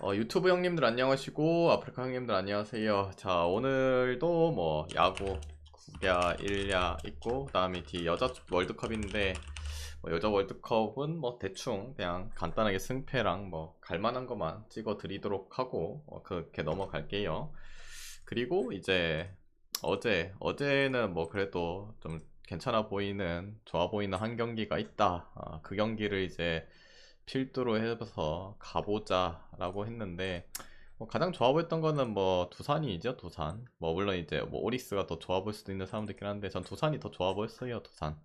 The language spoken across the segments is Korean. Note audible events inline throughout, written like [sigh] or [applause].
어, 유튜브 형님들 안녕하시고 아프리카 형님들 안녕하세요. 자 오늘도 뭐 야구 국야 1야 있고 그 다음에 뒤 여자 월드컵인데 뭐 여자 월드컵은 뭐 대충 그냥 간단하게 승패랑 뭐 갈만한 것만 찍어 드리도록 하고 어, 그렇게 넘어갈게요. 그리고 이제 어제 어제는 뭐 그래도 좀 괜찮아 보이는 좋아 보이는 한 경기가 있다. 아, 그 경기를 이제 필두로 해서 가보자 라고 했는데 뭐 가장 좋아 보였던 거는 뭐 두산이죠 두산. 뭐 물론 이제 뭐 오리스가 더 좋아 보일 수도 있는 사람도 있긴 한데 전 두산이 더 좋아 보였어요 두산.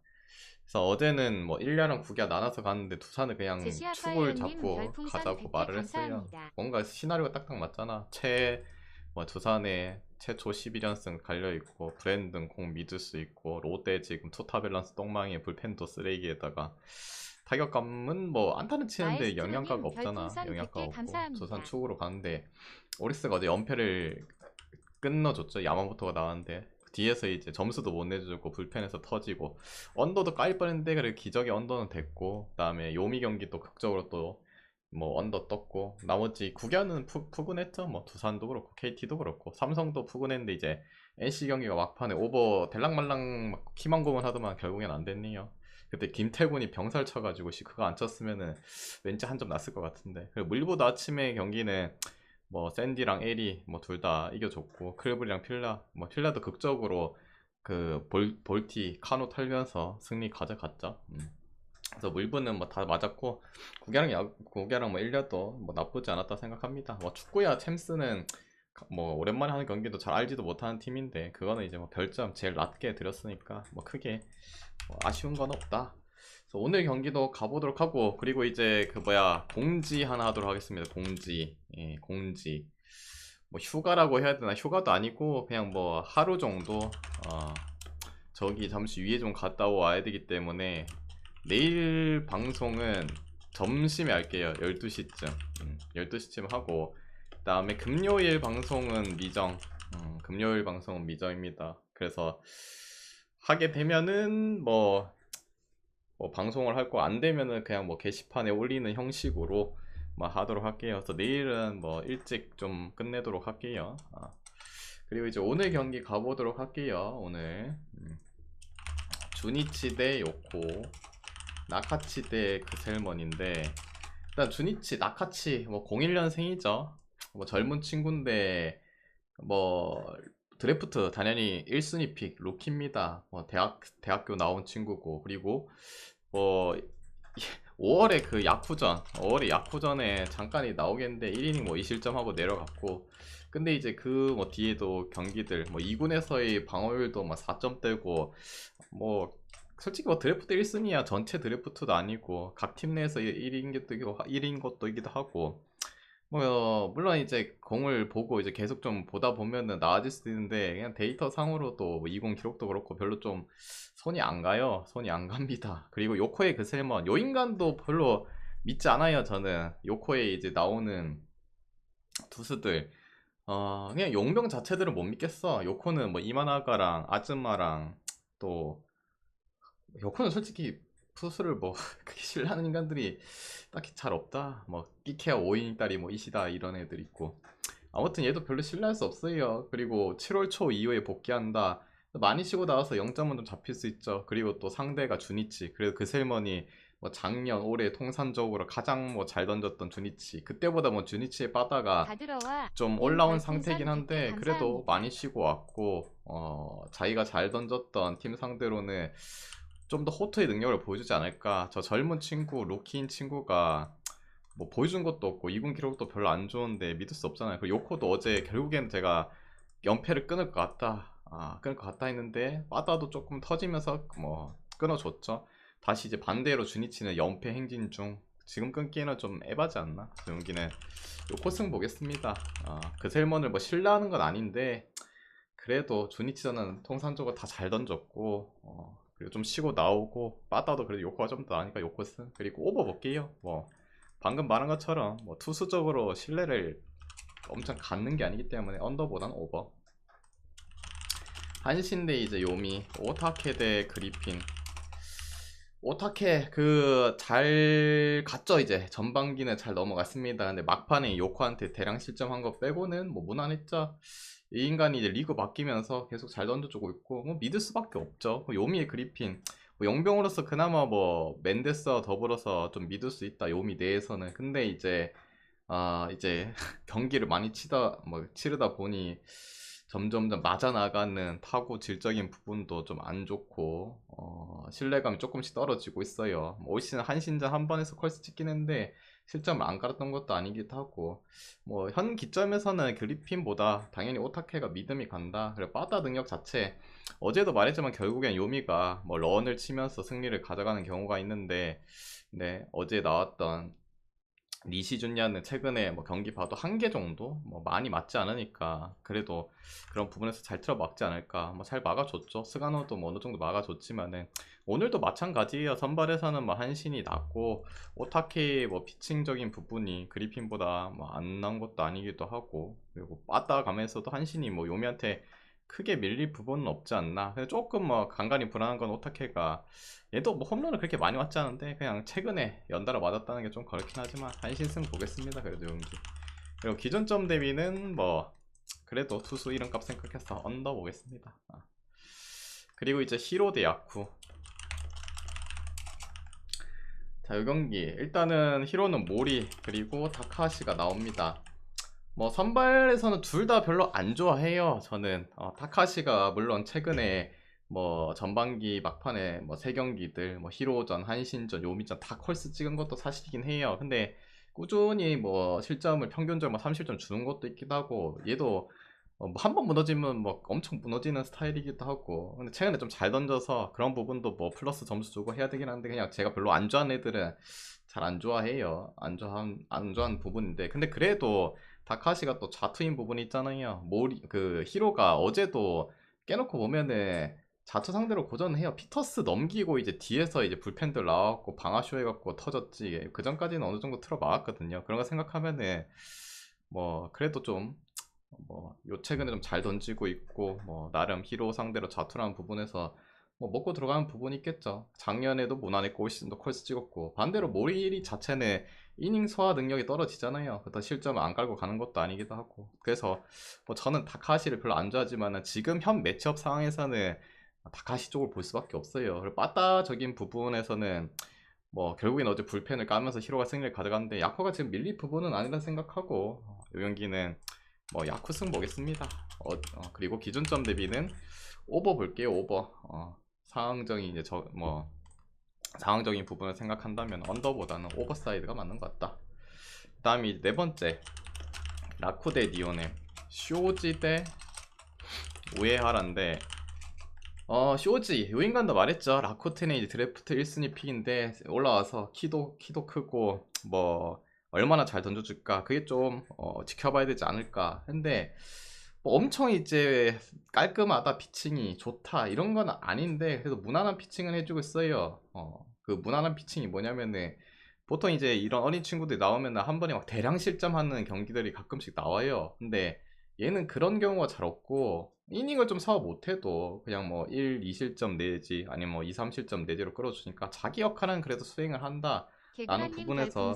그래서 어제는 뭐 1야랑 9야 나눠서 갔는데 두산은 그냥 축을 잡고 가자고 100개 말을 했어요. 뭔가 시나리오가 딱딱 맞잖아. 최 뭐 두산에 최초 11연승 갈려있고 브랜든 공 믿을 수 있고 롯데 지금 투타 밸런스 똥망에 불펜도 쓰레기에다가 타격감은 뭐 안타는 치는데 영향가가 없잖아. 100개 없고. 감사합니다. 두산 축으로 가는데 오리스가 어제 연패를 끊어줬죠. 야마모토가 나왔는데 뒤에서 이제 점수도 못 내주고 불펜에서 터지고 언더도 깔 뻔했는데 그래 기적의 언더는 됐고 그다음에 요미 경기도 극적으로 또 뭐 언더 떴고 나머지 구견은 푸, 푸근했죠. 뭐 두산도 그렇고 KT도 그렇고 삼성도 푸근했는데 이제 NC 경기가 막판에 오버 막 희망고문 하더만 결국엔 안 됐네요 그때 김태군이 병살 쳐가지고 씨 그거 안 쳤으면은 왠지 한 점 났을 것 같은데. 그리고 물보다 아침에 경기는 뭐 샌디랑 에리 뭐 둘 다 이겨줬고 크레블이랑 필라 뭐 필라도 극적으로 그 볼, 볼티 카노 털면서 승리 가져갔죠. 음. 그래서 물부는 뭐 다 맞았고 구개랑 야 구개랑 뭐 1려도 뭐 나쁘지 않았다 생각합니다. 뭐 축구야 챔스는 뭐 오랜만에 하는 경기도 잘 알지도 못하는 팀인데 그거는 이제 뭐 별점 제일 낮게 드렸으니까 뭐 크게 뭐 아쉬운 건 없다. 오늘 경기도 가보도록 하고 그리고 이제 그 뭐야 공지 하나 하도록 하겠습니다. 공지. 예, 공지. 뭐 휴가라고 해야 되나? 휴가도 아니고 그냥 뭐 하루 정도 어, 저기 잠시 위에 좀 갔다 와야 되기 때문에 내일 방송은 점심에 할게요. 12시쯤. 음, 12시쯤 하고 그 다음에 금요일 방송은 미정 음, 금요일 방송은 미정입니다 그래서 하게 되면은 뭐, 뭐 방송을 할 거 안 되면은 그냥 뭐 게시판에 올리는 형식으로 뭐 하도록 할게요. 그래서 내일은 뭐 일찍 좀 끝내도록 할게요. 아. 그리고 이제 오늘 경기 가보도록 할게요. 오늘 음. 주니치 대 요코, 나카치 대 그셀먼인데 일단 주니치, 나카치 뭐 01년생이죠. 뭐 젊은 친구인데 뭐 드래프트 당연히 1순위 픽 루키입니다. 뭐 대학 대학교 나온 친구고. 그리고 뭐 [laughs] 5월에 그 야쿠전 5월에 야쿠전에 잠깐이 나오겠는데 1이닝 뭐 2실점하고 내려갔고. 근데 이제 그 뭐 뒤에도 경기들 뭐 2군에서의 방어율도 막 4점대고 뭐 솔직히 뭐 드래프트 1순위야 전체 드래프트도 아니고 각 팀 내에서 1인 것도 1인 것도 이기도 하고 뭐 물론 이제 공을 보고 이제 계속 좀 보다 보면은 나아질 수도 있는데 그냥 데이터 상으로도 뭐 이공 기록도 그렇고 별로 좀 손이 안 가요. 손이 안 갑니다. 그리고 요코의 그 셀먼 요 인간도 별로 믿지 않아요. 저는 요코에 이제 나오는 투수들 어 그냥 용병 자체들을 못 믿겠어. 요코는 뭐 이마나가랑 아즈마랑 또 요코는 솔직히 투수를 뭐 [laughs] 그렇게 신뢰하는 인간들이 딱히 잘 없다. 뭐 끼케야 5인 딸이 뭐 이시다 이런 애들 있고 아무튼 얘도 별로 신뢰할 수 없어요. 그리고 7월 초 이후에 복귀한다. 많이 쉬고 나와서 0점은 좀 잡힐 수 있죠. 그리고 또 상대가 주니치. 그래도 그 셀먼이 뭐 작년 올해 통산적으로 가장 뭐 잘 던졌던 주니치. 그때보다 뭐 주니치의 바다가 좀님 올라온 상태긴 한데 100개 그래도. 많이 쉬고 왔고 어 자기가 잘 던졌던 팀 상대로는 좀 더 호투의 능력을 보여주지 않을까. 저 젊은 친구 루키인 친구가 뭐 보여준 것도 없고 2군 기록도 별로 안 좋은데 믿을 수 없잖아요. 그리고 요코도 어제 결국엔 제가 연패를 끊을 것 같다. 아 끊을 것 같다 했는데 빠다도 조금 터지면서 뭐 끊어줬죠. 다시 이제 반대로 주니치는 연패 행진 중 지금 끊기에는 좀 에바지 않나? 용기는 요코 승 보겠습니다. 아, 그 셀먼을 뭐 신뢰하는 건 아닌데 그래도 주니치전은 통산적으로 다 잘 던졌고 어, 그리고 좀 쉬고 나오고 빠따도 그래도 요코가 좀 더 나으니까 요코스 그리고 오버 볼게요. 뭐 방금 말한 것처럼 뭐 투수적으로 신뢰를 엄청 갖는 게 아니기 때문에 언더보단 오버. 한신대 이제 요미 오타케 대 그리핀. 오타케 그 잘 갔죠 이제. 전반기는 잘 넘어갔습니다. 근데 막판에 요코한테 대량 실점한 거 빼고는 뭐 무난했죠. 이 인간이 이제 리그 바뀌면서 계속 잘 던져주고 있고 뭐 믿을 수밖에 없죠. 뭐 요미의 그리핀 뭐 용병으로서 그나마 뭐 맨데스와 더불어서 좀 믿을 수 있다 요미 내에서는 근데 이제 아 이제 [laughs] 경기를 많이 치다 뭐 치르다 보니 점점점 맞아 나가는 타고 질적인 부분도 좀 안 좋고 어, 신뢰감이 조금씩 떨어지고 있어요. 뭐 올 시즌 한 신전 한 번에서 컬스 찍긴 했는데 실점을 안 깔았던 것도 아니기도 하고 뭐 현 기점에서는 그리핀보다 당연히 오타케가 믿음이 간다. 그리고 빠따 능력 자체 어제도 말했지만 결국엔 요미가 뭐 런을 치면서 승리를 가져가는 경우가 있는데 네 어제 나왔던 니시 준야는 최근에 뭐 경기 봐도 한 개 정도? 뭐 많이 맞지 않으니까 그래도 그런 부분에서 잘 틀어 막지 않을까? 뭐 잘 막아줬죠. 스가노도 뭐 어느 정도 막아줬지만은 오늘도 마찬가지예요. 선발에서는 뭐 한신이 낮고 오타케 뭐 피칭적인 부분이 그리핀보다 뭐안 나은 것도 아니기도 하고 그리고 빠따 가면서도 한신이 뭐 요미한테 크게 밀릴 부분은 없지 않나. 조금 뭐 간간히 불안한 건 오타케가 얘도 뭐 홈런을 그렇게 많이 맞지 않은데 그냥 최근에 연달아 맞았다는 게좀 그렇긴 하지만 한신승 보겠습니다. 그래도 용기. 그리고 기존점 대비는 뭐 그래도 투수 이름값 생각해서 언더 보겠습니다. 아. 그리고 이제 히로 대 야쿠. 자, 이 경기 일단은 히로는 모리 그리고 다카시가 나옵니다. 뭐 선발에서는 둘 다 별로 안 좋아해요. 저는 어, 타카시가 물론 최근에 뭐 전반기 막판에 뭐 세 경기들 뭐 히로전, 한신전, 요미전 다 컬스 찍은 것도 사실이긴 해요. 근데 꾸준히 뭐 실점을 평균적으로 뭐 30점 주는 것도 있기도 하고 얘도 어, 뭐 한 번 무너지면 뭐 엄청 무너지는 스타일이기도 하고 근데 최근에 좀 잘 던져서 그런 부분도 뭐 플러스 점수 주고 해야 되긴 한데 그냥 제가 별로 안 좋아하는 애들은 잘 안 좋아해요. 안 좋아한 안 좋아하는 부분인데 근데 그래도 다카시가 또 자투인 부분이 있잖아요. 모리 그 히로가 어제도 깨놓고 보면은 자투 상대로 고전을 해요. 피터스 넘기고 이제 뒤에서 이제 불펜들 나왔고 방아쇼 해갖고 터졌지. 그 전까지는 어느 정도 틀어 막았거든요. 그런 거 생각하면은 뭐 그래도 좀 뭐 요 최근에 좀 잘 던지고 있고 뭐 나름 히로 상대로 자투라는 부분에서 뭐 먹고 들어가는 부분이 있겠죠. 작년에도 무난했고 올 시즌도 컬스 찍었고 반대로 모리 자체는 이닝 소화 능력이 떨어지잖아요. 그렇다 실점을 안 깔고 가는 것도 아니기도 하고. 그래서 뭐 저는 다카시를 별로 안 좋아하지만 지금 현 매치업 상황에서는 다카시 쪽을 볼 수밖에 없어요. 그리고 빠따적인 부분에서는 뭐 결국엔 어제 불펜을 까면서 히로가 승리를 가져갔는데 야코가 지금 밀릴 부분은 아니라 생각하고 이 경기는 뭐 야쿠승 보겠습니다. 어, 어, 그리고 기준점 대비는 오버 볼게요. 오버. 어, 상황적인 이제 저 뭐 상황적인 부분을 생각한다면 언더보다는 오버사이드가 맞는 것 같다. 그 다음이 네 번째 라쿠 대 니오넴 쇼지 대 우에하라인데 어 쇼지 요 인간도 말했죠 라쿠텐의 드래프트 1순위 픽인데 올라와서 키도 키도 크고 뭐 얼마나 잘 던져줄까 그게 좀 어, 지켜봐야 되지 않을까 근데 뭐 엄청 이제 깔끔하다 피칭이 좋다 이런 건 아닌데 그래도 무난한 피칭을 해주고 있어요. 어, 그 무난한 피칭이 뭐냐면은 보통 이제 이런 어린 친구들이 나오면 한 번에 막 대량 실점하는 경기들이 가끔씩 나와요. 근데 얘는 그런 경우가 잘 없고 이닝을 좀 사업 못해도 그냥 뭐 1, 2실점 내지 아니면 뭐 2, 3실점 내지로 끌어주니까 자기 역할은 그래도 수행을 한다. 라는 부분에서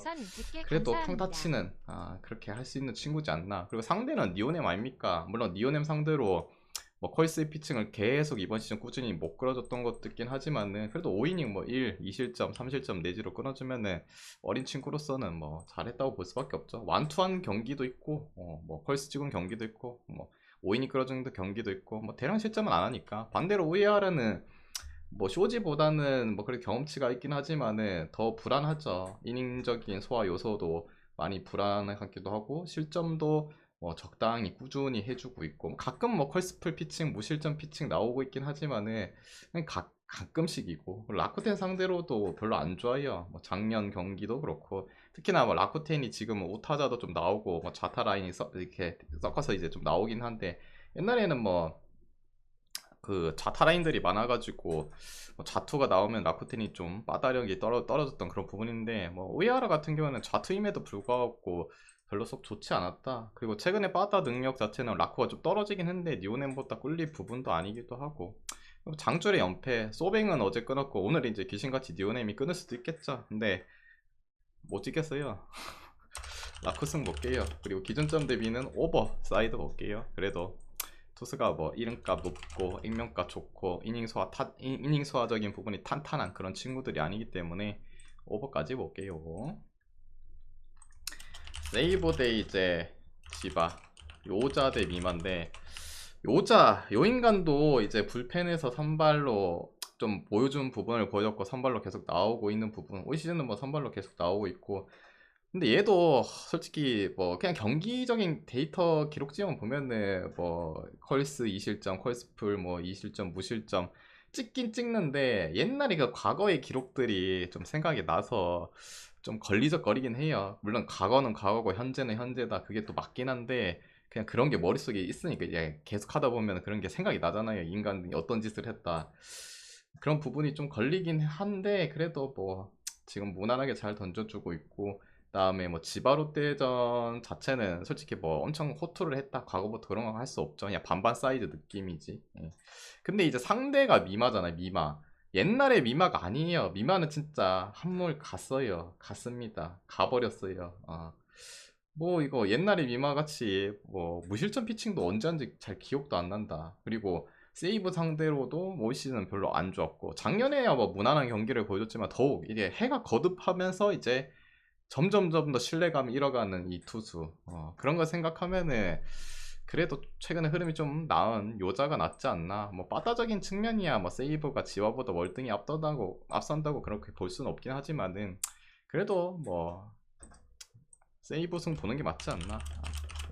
그래도 평타치는 아, 그렇게 할 수 있는 친구지 않나. 그리고 상대는 니오넴 아닙니까? 물론 니오넴 상대로 뭐 컬스의 피칭을 계속 이번 시즌 꾸준히 못 끌어줬던 것도 있긴 하지만은 그래도 5이닝 뭐 1, 2실점, 3실점 내지로 끊어주면은 어린 친구로서는 뭐 잘했다고 볼 수밖에 없죠. 완투한 경기도 있고 어, 뭐 컬스 찍은 경기도 있고 뭐 5이닝 끌어주는 경기도 있고 뭐 대량 실점은 안 하니까. 반대로 오이아라는 뭐 쇼지보다는 뭐 그렇게 경험치가 있긴 하지만은 더 불안하죠. 이닝적인 소화 요소도 많이 불안하기도 하고 실점도 뭐 적당히 꾸준히 해주고 있고 뭐 가끔 뭐 컬스플 피칭 무실점 피칭 나오고 있긴 하지만은 가, 가끔씩이고 라쿠텐 상대로도 별로 안 좋아요. 뭐 작년 경기도 그렇고 특히나 뭐 라쿠텐이 지금 오타자도 좀 나오고 뭐 자타 라인이 써, 이렇게 섞어서 이제 좀 나오긴 한데 옛날에는 뭐 그 자타라인들이 많아가지고 뭐 자투가 나오면 라쿠텐이 좀 빠다력이 떨어, 떨어졌던 그런 부분인데 뭐 오이하라 같은 경우는 자투임에도 불구하고 별로 썩 좋지 않았다. 그리고 최근에 빠다 능력 자체는 라쿠가 좀 떨어지긴 했는데 니오넴보다 꿀릴 부분도 아니기도 하고 장줄의 연패, 소뱅은 어제 끊었고 오늘 이제 귀신같이 니오네임이 끊을 수도 있겠죠. 근데 못 찍겠어요. [laughs] 라쿠승 볼게요. 그리고 기준점 대비는 오버 사이드 볼게요. 그래도 투수가 뭐 이름값 높고 익명값 좋고 이닝 소화 타, 이- 이닝 소화적인 부분이 탄탄한 그런 친구들이 아니기 때문에 오버까지 볼게요. 세이버 대 이제 지바 요자 대 미만데 요자 요 인간도 이제 불펜에서 선발로 좀 보여준 부분을 보여줬고 선발로 계속 나오고 있는 부분 올 시즌은 뭐 선발로 계속 나오고 있고 근데 얘도 솔직히 뭐 그냥 경기적인 데이터 기록지만 보면은 뭐 컬스 2실점, 컬스풀 뭐 2실점, 무실점 찍긴 찍는데 옛날에 그 과거의 기록들이 좀 생각이 나서 좀 걸리적거리긴 해요. 물론 과거는 과거고 현재는 현재다. 그게 또 맞긴 한데 그냥 그런 게 머릿속에 있으니까 계속 하다 보면 그런 게 생각이 나잖아요. 인간이 어떤 짓을 했다. 그런 부분이 좀 걸리긴 한데 그래도 뭐 지금 무난하게 잘 던져주고 있고 그 다음에 뭐 지바로 대전 자체는 솔직히 뭐 엄청 호투를 했다 과거부터 그런 거 할 수 없죠. 그냥 반반 사이즈 느낌이지. 예. 근데 이제 상대가 미마잖아요 미마. 옛날에 미마가 아니에요. 미마는 진짜 한물 갔어요. 갔습니다. 가버렸어요. 어. 뭐 이거 옛날에 미마 같이 뭐 무실점 피칭도 언제 한지 잘 기억도 안 난다. 그리고 세이브 상대로도 올 시즌은 별로 안 좋았고 작년에야 뭐 무난한 경기를 보여줬지만 더욱 이게 해가 거듭하면서 이제 점점점 더 신뢰감이 잃어가는 이 투수. 어, 그런 거 생각하면은 그래도 최근에 흐름이 좀 나은 요자가 낫지 않나. 뭐 빠따적인 측면이야. 뭐 세이브가 지와보다 월등히 앞선다고 앞선다고 그렇게 볼 수는 없긴 하지만은 그래도 뭐 세이브 승 보는 게 맞지 않나. 아,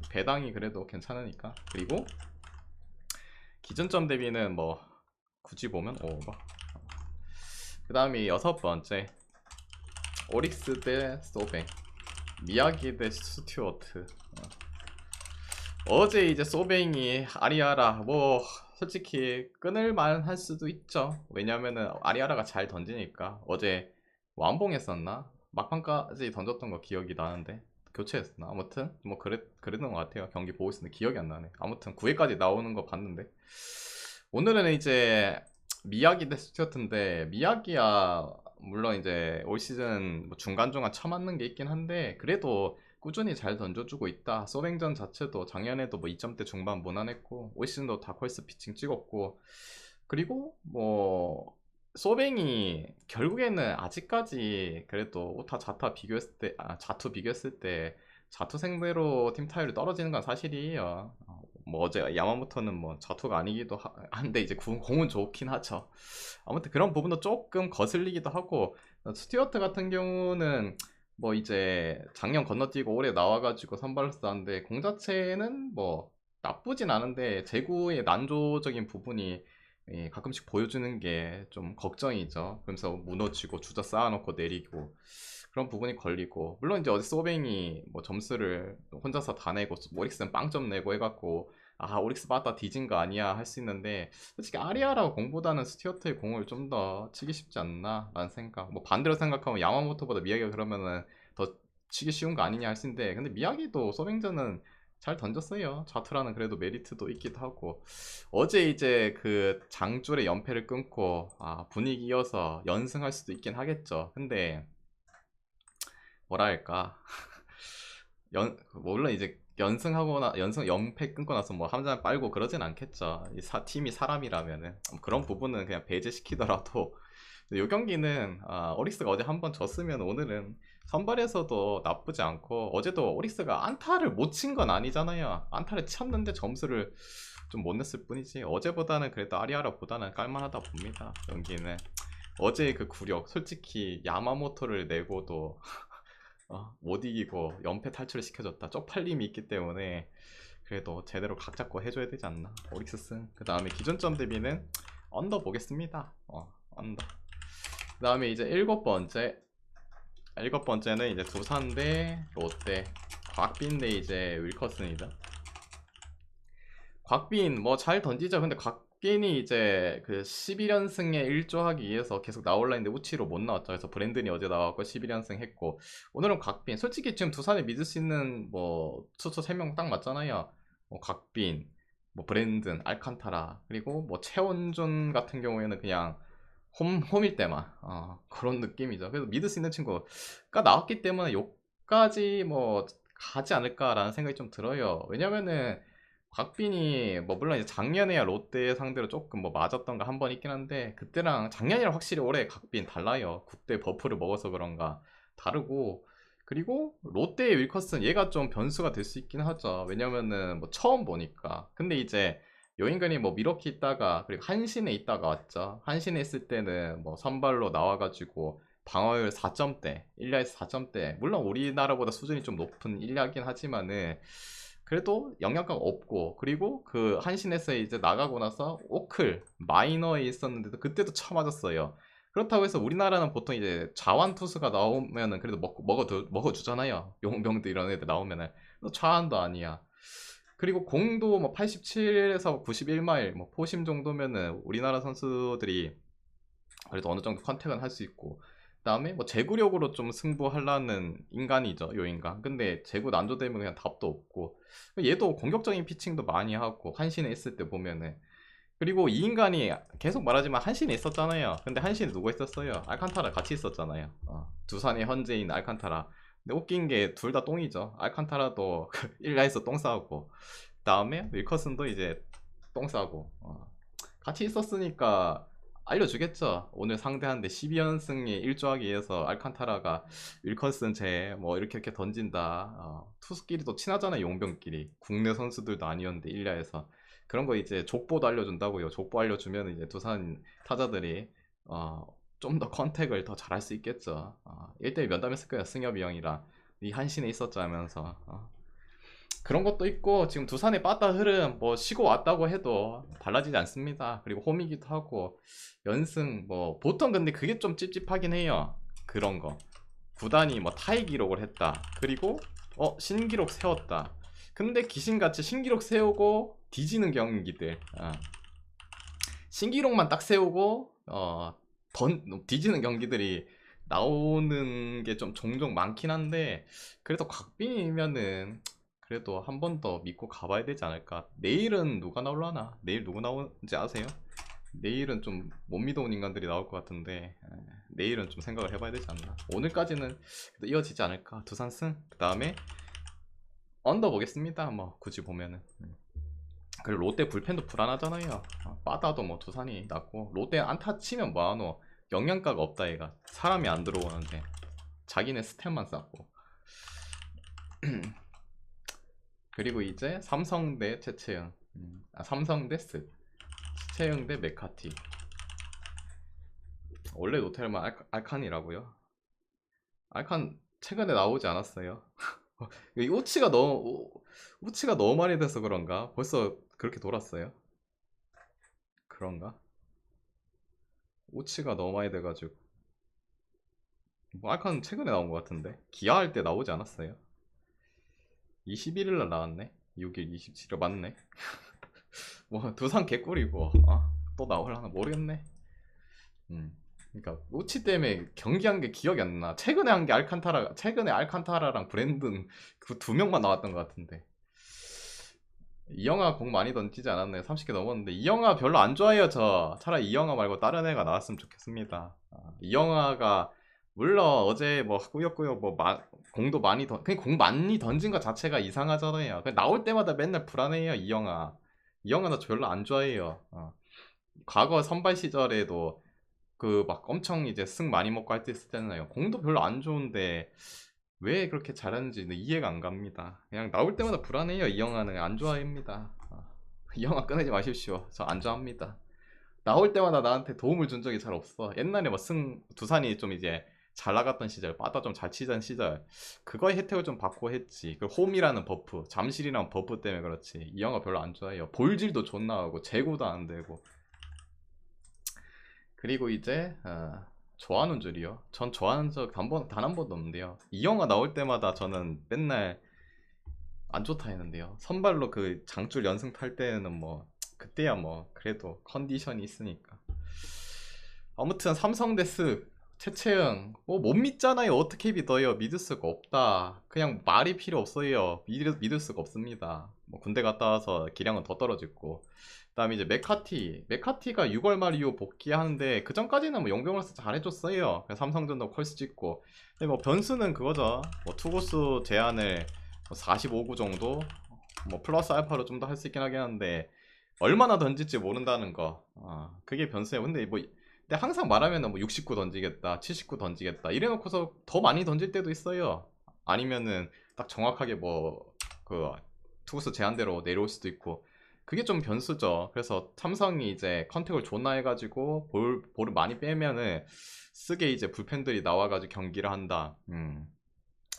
배당이 그래도 괜찮으니까. 그리고 기준점 대비는 뭐 굳이 보면 오버. 그 다음이 여섯 번째 오릭스 대 소뱅 미야기 대 스튜어트. 어. 제 이제 소뱅이 아리아라 뭐 솔직히 끊을만 할 수도 있죠. 왜냐면은 아리아라가 잘 던지니까. 어제 완봉했었나? 막판까지 던졌던 거 기억이 나는데 교체했었나? 아무튼 뭐 그랬 그랬던 것 같아요. 경기 보고 있었는데 기억이 안 나네. 아무튼 9회까지 나오는 거 봤는데. 오늘은 이제 미야기 대 스튜어트인데 미야기야 물론 이제 올 시즌 뭐 중간중간 쳐맞는 게 있긴 한데 그래도 꾸준히 잘 던져주고 있다. 소뱅전 자체도 작년에도 뭐 2점대 중반 무난했고 올 시즌도 다컬스 피칭 찍었고 그리고 뭐 소뱅이 결국에는 아직까지 그래도 오타 자타 비교했을 때 아, 자투 비교했을 때 자투 상대로 팀 타율이 떨어지는 건 사실이에요. 어, 뭐 어제 야마모토는 뭐 자투가 아니기도 하- 한데 이제 공- 공은 좋긴 하죠. 아무튼 그런 부분도 조금 거슬리기도 하고 어, 스튜어트 같은 경우는 뭐 이제 작년 건너뛰고 올해 나와가지고 선발로 쓰는데 공 자체는 뭐 나쁘진 않은데 제구의 난조적인 부분이 예, 가끔씩 보여주는 게 좀 걱정이죠. 그러면서 무너지고 주자 쌓아놓고 내리고 그런 부분이 걸리고 물론 이제 어제 소뱅이 뭐 점수를 혼자서 다 내고 오릭스는 빵점 내고 해갖고 아 오릭스 빠따 뒤진 거 아니야 할 수 있는데 솔직히 아리아라고 공보다는 스튜어트의 공을 좀 더 치기 쉽지 않나? 라는 생각. 뭐 반대로 생각하면 야마모토보다 미야기가 그러면은 더 치기 쉬운 거 아니냐 할 수 있는데 근데 미야기도 소뱅전은 잘 던졌어요. 자투라는 그래도 메리트도 있기도 하고. 어제 이제 그 장줄의 연패를 끊고 아 분위기 이어서 연승할 수도 있긴 하겠죠. 근데 뭐랄까 [laughs] 연 물론 이제 연승하거나 연승 연패 끊고 나서 뭐 함장 빨고 그러진 않겠죠. 이 사, 팀이 사람이라면은 뭐 그런 부분은 그냥 배제시키더라도 [laughs] 이 경기는 아, 오릭스가 어제 한 번 졌으면 오늘은 선발에서도 나쁘지 않고 어제도 오릭스가 안타를 못 친 건 아니잖아요. 안타를 쳤는데 점수를 좀 못 냈을 뿐이지 어제보다는 그래도 아리아라보다는 깔만하다 봅니다. 경기는 어제 그 구력 솔직히 야마모토를 내고도 어, 못 이기고 연패 탈출을 시켜줬다. 쪽팔림이 있기 때문에 그래도 제대로 각 잡고 해줘야 되지 않나. 오릭스 승. 그 다음에 기준점 대비는 언더 보겠습니다. 어, 언더. 그 다음에 이제 일곱 번째. 일곱 번째는 이제 두산 대 롯데. 곽빈 대 이제 윌커슨이다. 곽빈 뭐 잘 던지죠. 근데 곽 빈이 이제 그 11연승에 일조하기 위해서 계속 나올라 했는데 우치로 못 나왔죠. 그래서 브랜든이 어제 나왔고 11연승 했고 오늘은 곽빈 솔직히 지금 두산에 믿을 수 있는 뭐 투수 3명 딱 맞잖아요. 뭐 곽빈 뭐 브랜든, 알칸타라 그리고 뭐 최원준 같은 경우에는 그냥 홈 홈일 때만 어, 그런 느낌이죠. 그래서 믿을 수 있는 친구가 나왔기 때문에 여기까지 뭐 가지 않을까라는 생각이 좀 들어요. 왜냐면은 곽빈이 뭐 물론 이제 작년에야 롯데 상대로 조금 뭐 맞았던 거한번 있긴 한데 그때랑 작년이랑 확실히 올해 곽빈 달라요. 국대 버프를 먹어서 그런가 다르고 그리고 롯데의 윌커슨 얘가 좀 변수가 될 수 있긴 하죠. 왜냐면은 뭐 처음 보니까 근데 이제 요 인간이 뭐 미러키 있다가 그리고 한신에 있다가 왔죠. 한신에 있을 때는 뭐 선발로 나와가지고 방어율 4점대, 1야에서 4점대. 물론 우리나라보다 수준이 좀 높은 1야긴 하지만은 그래도 영향가가 없고 그리고 그 한신에서 이제 나가고 나서 오클 마이너에 있었는데도 그때도 쳐맞았어요. 그렇다고 해서 우리나라는 보통 이제 자완 투수가 나오면은 그래도 먹, 먹어 먹어주잖아요. 용병들 이런 애들 나오면은 좌완도 아니야. 그리고 공도 뭐 87에서 91마일 뭐 포심 정도면은 우리나라 선수들이 그래도 어느 정도 컨택은 할 수 있고 그 다음에 뭐 제구력으로 좀 승부하려는 인간이죠 요 인간. 근데 제구 난조되면 그냥 답도 없고. 얘도 공격적인 피칭도 많이 하고 한신에 있을 때 보면은. 그리고 이 인간이 계속 말하지만 한신에 있었잖아요. 근데 한신에 누가 있었어요. 알칸타라 같이 있었잖아요. 어, 두산의 현재인 알칸타라. 근데 웃긴 게 둘 다 똥이죠. 알칸타라도 [laughs] 1라에서 똥 싸고 다음에 윌커슨도 이제 똥 싸고. 어, 같이 있었으니까 알려주겠죠. 오늘 상대하는데 12연승에 일조하기 위해서 알칸타라가 윌컨슨 제뭐 이렇게 이렇게 던진다. 어, 투수끼리 도 친하잖아요. 용병끼리. 국내 선수들도 아니었는데 1야에서 그런 거 이제 족보도 알려준다고요. 족보 알려주면 이제 두산 타자들이 어, 좀 더 컨택을 더 잘할 수 있겠죠. 어, 1대1 면담했을 거예요. 승엽이 형이랑 이 한신에 있었죠 하면서 어. 그런 것도 있고 지금 두산의 빠따 흐름 뭐 쉬고 왔다고 해도 달라지지 않습니다. 그리고 홈이기도 하고 연승 뭐 보통 근데 그게 좀 찝찝하긴 해요. 그런 거 구단이 뭐 타이 기록을 했다. 그리고 어 신기록 세웠다. 근데 귀신같이 신기록 세우고 뒤지는 경기들 어. 신기록만 딱 세우고 어 던, 뒤지는 경기들이 나오는 게 좀 종종 많긴 한데 그래도 곽빈이면은 그래도 한 번 더 믿고 가봐야 되지 않을까? 내일은 누가 나올라나? 내일 누구 나오는지 아세요? 내일은 좀 못 믿어온 인간들이 나올 것 같은데 에, 내일은 좀 생각을 해봐야 되지 않나? 오늘까지는 이어지지 않을까? 두산 승 그 다음에 언더 보겠습니다. 뭐 굳이 보면은. 음. 그리고 롯데 불펜도 불안하잖아요. 어, 빠다도 뭐 두산이 낫고. 롯데 안타 치면 뭐하노? 영양가가 없다 얘가. 사람이 안 들어오는데. 자기네 스탯만 쌓고 [clears throat] 그리고 이제 삼성 대 최채영 음, 아 삼성 대 스. 최채영 대 메카티 원래 노텔만 알, 알칸이라고요? 알칸 최근에 나오지 않았어요 [laughs] 이 우치가 너무 우치가 너무 많이 돼서 그런가? 벌써 그렇게 돌았어요? 그런가? 우치가 너무 많이 돼가지고 뭐 알칸 최근에 나온 것 같은데 기아할 때 나오지 않았어요? 21일날 나왔네? 6일 27일 맞네? [laughs] 뭐 두산 개꿀이고 아, 또 나올라나 모르겠네. 음 그러니까 우치 때문에 경기한 게 기억이 안 나. 최근에 한 게 알칸타라 최근에 알칸타라랑 브랜든 그 두 명만 나왔던 것 같은데. 이영아 공 많이 던지지 않았나요? 30개 넘었는데. 이영아 별로 안 좋아해요 저. 차라리 이영아 말고 다른 애가 나왔으면 좋겠습니다. 아, 이영아가 물론 어제 뭐 꾸역꾸역 뭐 마, 공도 많이 던 그냥 공 많이 던진 것 자체가 이상하잖아요. 그냥 나올 때마다 맨날 불안해요 이 영화. 이 영화 나 별로 안 좋아해요. 어. 과거 선발 시절에도 그 막 엄청 이제 승 많이 먹고 할 때 있을 때는요 공도 별로 안 좋은데 왜 그렇게 잘하는지 이해가 안 갑니다. 그냥 나올 때마다 불안해요 이 영화는 안 좋아합니다. 어. 이 영화 꺼내지 마십시오. 저 안 좋아합니다. 나올 때마다 나한테 도움을 준 적이 잘 없어. 옛날에 뭐승 두산이 좀 이제 잘 나갔던 시절, 빠다 좀 잘 치던 시절 그거의 혜택을 좀 받고 했지. 그 홈이라는 버프, 잠실이라는 버프 때문에 그렇지. 이 영화 별로 안 좋아해요. 볼질도 존나 하고 재고도 안 되고. 그리고 이제 어, 좋아하는 줄이요. 전 좋아하는 적단단한 번도 없는데요. 이 영화 나올 때마다 저는 맨날 안 좋다 했는데요. 선발로 그 장줄 연승 탈 때는 뭐 그때야 뭐 그래도 컨디션이 있으니까. 아무튼 삼성 데스 최채영 뭐못 믿잖아요. 어떻게 믿어요? 믿을 수가 없다. 그냥 말이 필요 없어요. 믿을, 믿을 수가 없습니다. 뭐 군대 갔다 와서 기량은 더 떨어졌고. 그 다음에 이제 메카티. 메카티가 6월 말 이후 복귀하는데 그 전까지는 뭐 용병으로서 잘해줬어요. 삼성전도 컬스 찍고. 근데 뭐 변수는 그거죠. 뭐 투구수 제한을 뭐 45구 정도? 뭐 플러스 알파로 좀 더 할 수 있긴 하긴 한데 얼마나 던질지 모른다는 거. 아, 그게 변수예요. 근데 뭐 근데 항상 말하면은 뭐69 던지겠다, 79 던지겠다 이래놓고서 더 많이 던질 때도 있어요. 아니면은 딱 정확하게 뭐 그 투구수 제한대로 내려올 수도 있고 그게 좀 변수죠. 그래서 삼성이 이제 컨택을 존나 해가지고 볼 볼을 많이 빼면은 쓰게 이제 불펜들이 나와가지고 경기를 한다. 음.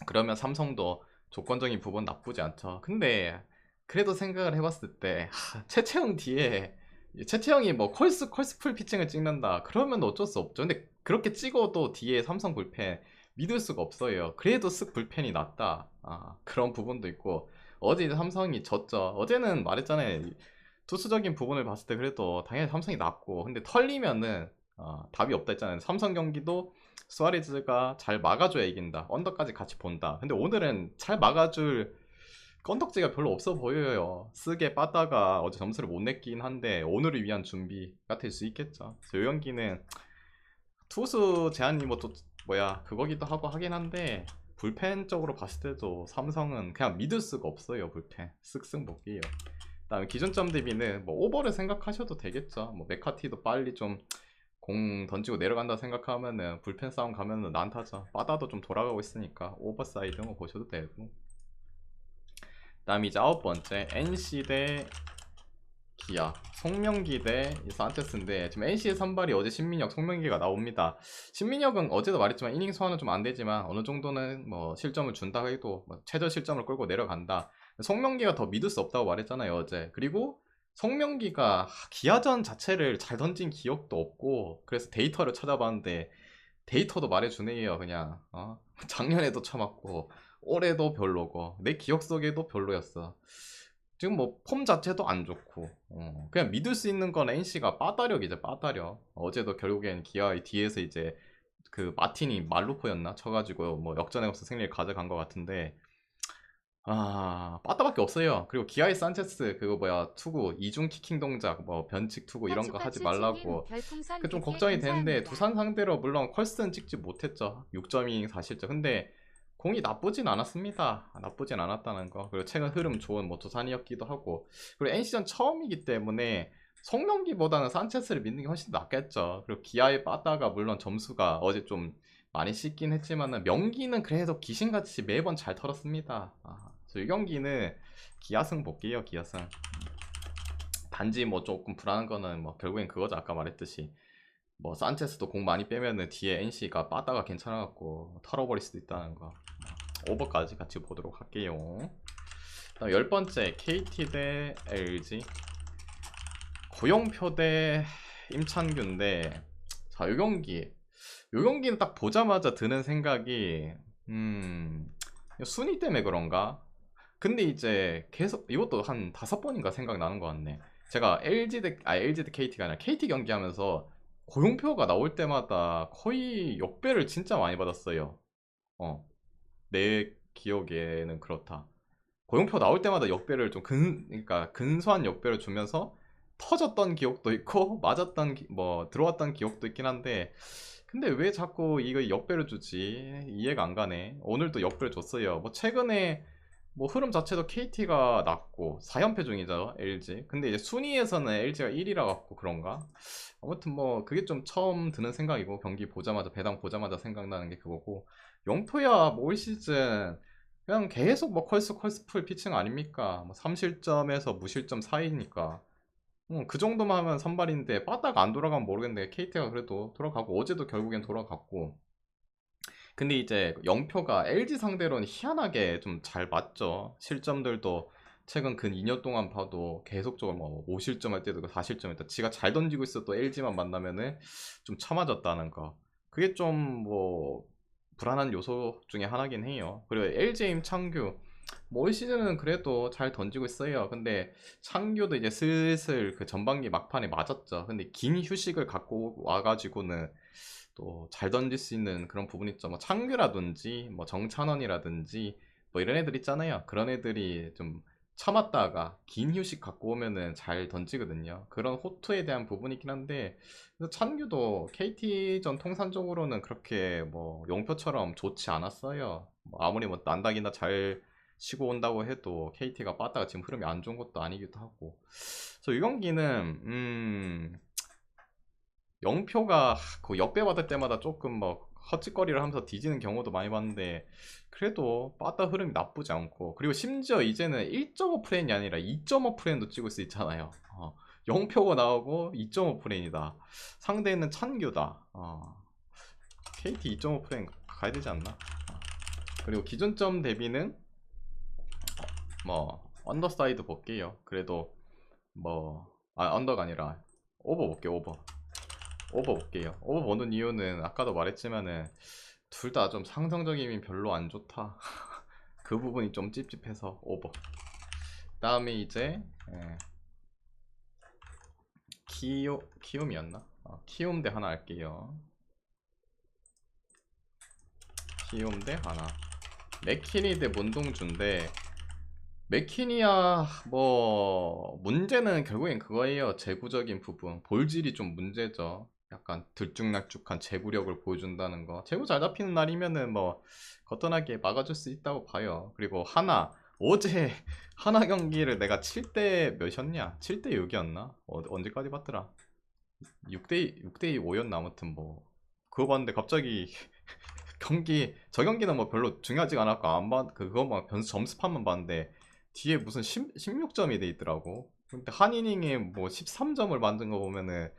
그러면 삼성도 조건적인 부분 나쁘지 않죠. 근데 그래도 생각을 해봤을 때 하, 최채영 뒤에 채채형이 뭐 컬스 컬스 풀 피칭을 찍는다. 그러면 어쩔 수 없죠. 근데 그렇게 찍어도 뒤에 삼성 불펜 믿을 수가 없어요. 그래도 쓱 불펜이 낫다. 아, 그런 부분도 있고. 어제 삼성이 졌죠. 어제는 말했잖아요. 투수적인 부분을 봤을 때 그래도 당연히 삼성이 낫고. 근데 털리면은 어, 답이 없다 했잖아요. 삼성 경기도 수아레즈가 잘 막아줘야 이긴다. 언더까지 같이 본다. 근데 오늘은 잘 막아줄 건덕지가 별로 없어 보여요. 쓰게 빠다가 어제 점수를 못 냈긴 한데 오늘을 위한 준비가 될 수 있겠죠. 요연기는 투수 제한이 뭐 또 뭐야 그거기도 하고 하긴 한데 불펜적으로 봤을 때도 삼성은 그냥 믿을 수가 없어요 불펜 쓱쓱 먹기에요. 그다음에 기준점 대비는 뭐 오버를 생각하셔도 되겠죠. 뭐 메카티도 빨리 좀 공 던지고 내려간다 생각하면은 불펜 싸움 가면은 난타죠. 빠다도 좀 돌아가고 있으니까 오버사이드 뭐 보셔도 되고. 다음 이제 아홉 번째 NC 대 기아 송명기 대 산체스인데 지금 NC의 선발이 어제 신민혁 송명기가 나옵니다. 신민혁은 어제도 말했지만 이닝 소화는 좀 안 되지만 어느 정도는 뭐 실점을 준다 해도 뭐 최저 실점을 끌고 내려간다. 송명기가 더 믿을 수 없다고 말했잖아요 어제. 그리고 송명기가 기아전 자체를 잘 던진 기억도 없고 그래서 데이터를 찾아봤는데 데이터도 말해주네요 그냥. 어? [laughs] 작년에도 쳐맞고 올해도 별로고 내 기억 속에도 별로였어. 지금 뭐 폼 자체도 안 좋고 어, 그냥 믿을 수 있는 건 NC가 빠다력이죠 빠다력 어제도 결국엔 기아의 뒤에서 이제 그 마틴이 말루포였나? 쳐가지고 뭐 역전에 없어 승리를 가져간 것 같은데 아 빠따밖에 없어요. 그리고 기아의 산체스 그거 뭐야 투구 이중 키킹 동작 뭐 변칙 투구 이런 거 하지 말라고. 그 좀 걱정이 되는데 두산 상대로 물론 컬스는 찍지 못했죠. 6점이 사실죠. 근데 공이 나쁘진 않았습니다. 나쁘진 않았다는 거. 그리고 최근 흐름 좋은 뭐 두산이었기도 하고. 그리고 NC전 처음이기 때문에 성명기보다는 산체스를 믿는 게 훨씬 낫겠죠. 그리고 기아에 빠다가 물론 점수가 어제 좀 많이 씻긴 했지만은 명기는 그래도 귀신같이 매번 잘 털었습니다. 아, 이 경기는 기아승 볼게요, 기아승. 단지 뭐 조금 불안한 거는 뭐 결국엔 그거죠. 아까 말했듯이 뭐 산체스도 공 많이 빼면은 뒤에 NC가 빠다가 괜찮아갖고 털어버릴 수도 있다는 거. 오버까지 같이 보도록 할게요. 다음 열 번째 KT 대 LG 고영표 대 임창규인데 자 요 경기. 요 경기는 딱 보자마자 드는 생각이 음 순위 때문에 그런가? 근데 이제 계속 이것도 한 다섯 번인가 생각나는 것 같네. 제가 LG 대, 아 LG 대 KT가 아니라 KT 경기하면서 고용표가 나올 때마다 거의 역배를 진짜 많이 받았어요. 어, 내 기억에는 그렇다. 고용표 나올 때마다 역배를 좀 근, 그러니까 근소한 역배를 주면서 터졌던 기억도 있고 [laughs] 맞았던 기, 뭐 들어왔던 기억도 있긴 한데 근데 왜 자꾸 이거 역배를 주지 이해가 안 가네. 오늘도 역배를 줬어요. 뭐 최근에 뭐 흐름 자체도 KT가 낮고 4연패 중이죠 LG. 근데 이제 순위에서는 LG가 1위라 갖고 그런가? 아무튼 뭐 그게 좀 처음 드는 생각이고 경기 보자마자 배당 보자마자 생각나는 게 그거고. 영토야 뭐 올 시즌 그냥 계속 뭐 컬스 컬스 풀 피칭 아닙니까? 뭐 3실점에서 무실점 사이니까. 음, 그 정도만 하면 선발인데 빠딱 안 돌아가면 모르겠는데 KT가 그래도 돌아가고 어제도 결국엔 돌아갔고 근데 이제 영표가 LG 상대로는 희한하게 좀 잘 맞죠. 실점들도 최근 근 2년 동안 봐도 계속적으로 뭐 5실점 할 때도 4실점 했다. 지가 잘 던지고 있어도 LG만 만나면은 좀 처맞았다는 거. 그게 좀 뭐 불안한 요소 중에 하나긴 해요. 그리고 LG 임창규 뭐올 시즌은 그래도 잘 던지고 있어요. 근데 창규도 이제 슬슬 그 전반기 막판에 맞았죠. 근데 긴 휴식을 갖고 와가지고는 또 잘 던질 수 있는 그런 부분 있죠. 뭐 창규라든지 뭐 정찬원이라든지 뭐 이런 애들 있잖아요. 그런 애들이 좀 참았다가 긴 휴식 갖고 오면은 잘 던지거든요. 그런 호투에 대한 부분이 있긴 한데 찬규도 KT전 통산적으로는 그렇게 뭐 용표처럼 좋지 않았어요. 뭐 아무리 뭐 난다긴다 잘 치고 온다고 해도 KT가 빠다가 지금 흐름이 안 좋은 것도 아니기도 하고. 그래서 이 경기는 음 영표가 그 역배 받을 때마다 조금 뭐 헛짓거리를 하면서 뒤지는 경우도 많이 봤는데 그래도 빠따 흐름이 나쁘지 않고 그리고 심지어 이제는 1.5 프레임이 아니라 2.5 프레임도 찍을 수 있잖아요. 어, 영표가 나오고 2.5 프레임이다. 상대는 찬규다. 어, KT 2.5 프레임 가야 되지 않나? 어. 그리고 기준점 대비는 뭐 언더사이드 볼게요. 그래도 뭐 아 언더가 아니라 오버 볼게요 오버 오버 볼게요. 오버 보는 이유는 아까도 말했지만은 둘 다 좀 상성적이면 별로 안 좋다. [laughs] 그 부분이 좀 찝찝해서 오버. 다음에 이제 예. 키오 키움이었나? 어, 키움 대 하나 할게요. 키움 대 하나. 맥키니 대 문동주인데 맥키니야 뭐 문제는 결국엔 그거예요. 재구적인 부분. 볼질이 좀 문제죠. 약간 들쭉날쭉한 제구력을 보여준다는 거. 제구 잘 잡히는 날이면은 뭐 거뜬하게 막아줄 수 있다고 봐요. 그리고 하나 어제 [laughs] 하나 경기를 내가 7대 몇이었냐? 7대 6이었나? 어, 언제까지 봤더라? 6대 6대 5였나 아무튼 뭐 그거 봤는데 갑자기 [laughs] 경기 저 경기는 뭐 별로 중요하지가 않았고 안 봤, 그거만 변수 점수판만 봤는데 뒤에 무슨 10, 16점이 돼 있더라고. 근데 한 이닝에 뭐 13점을 만든 거 보면은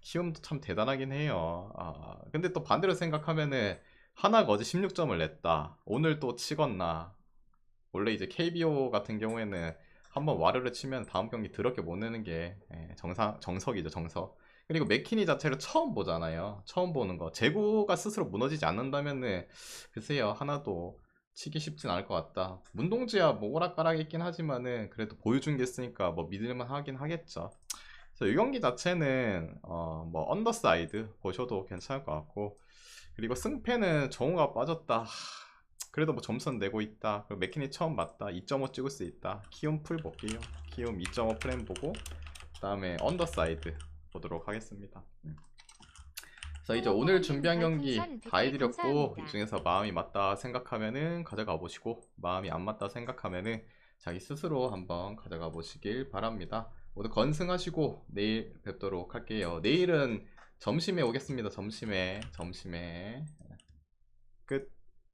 키움도 참 대단하긴 해요. 아, 근데 또 반대로 생각하면은 하나가 어제 16점을 냈다. 오늘 또 치겄나. 원래 이제 KBO 같은 경우에는 한번 와르르 치면 다음 경기 더럽게 못 내는 게 예, 정상 정석이죠 정석. 그리고 맥키니 자체를 처음 보잖아요. 처음 보는 거. 재고가 스스로 무너지지 않는다면은 글쎄요 하나도 치기 쉽진 않을 것 같다. 문동지야 뭐 오락가락 있긴 하지만은 그래도 보여준 게 있으니까 뭐 믿을만 하긴 하겠죠. 이 경기 자체는 어 뭐 언더사이드 보셔도 괜찮을 것 같고 그리고 승패는 정우가 빠졌다. 그래도 뭐 점수는 내고 있다. 그리고 맥키니 처음 봤다. 2.5 찍을 수 있다. 키움 풀 볼게요. 키움 2.5 프레임 보고 그 다음에 언더사이드 보도록 하겠습니다. 음. 그래서 이제 오늘 준비한 경기 다 해드렸고 이 중에서 마음이 맞다 생각하면은 가져가 보시고 마음이 안 맞다 생각하면은 자기 스스로 한번 가져가 보시길 바랍니다. 모두 건승하시고 내일 뵙도록 할게요. 내일은 점심에 오겠습니다. 점심에 점심에 끝.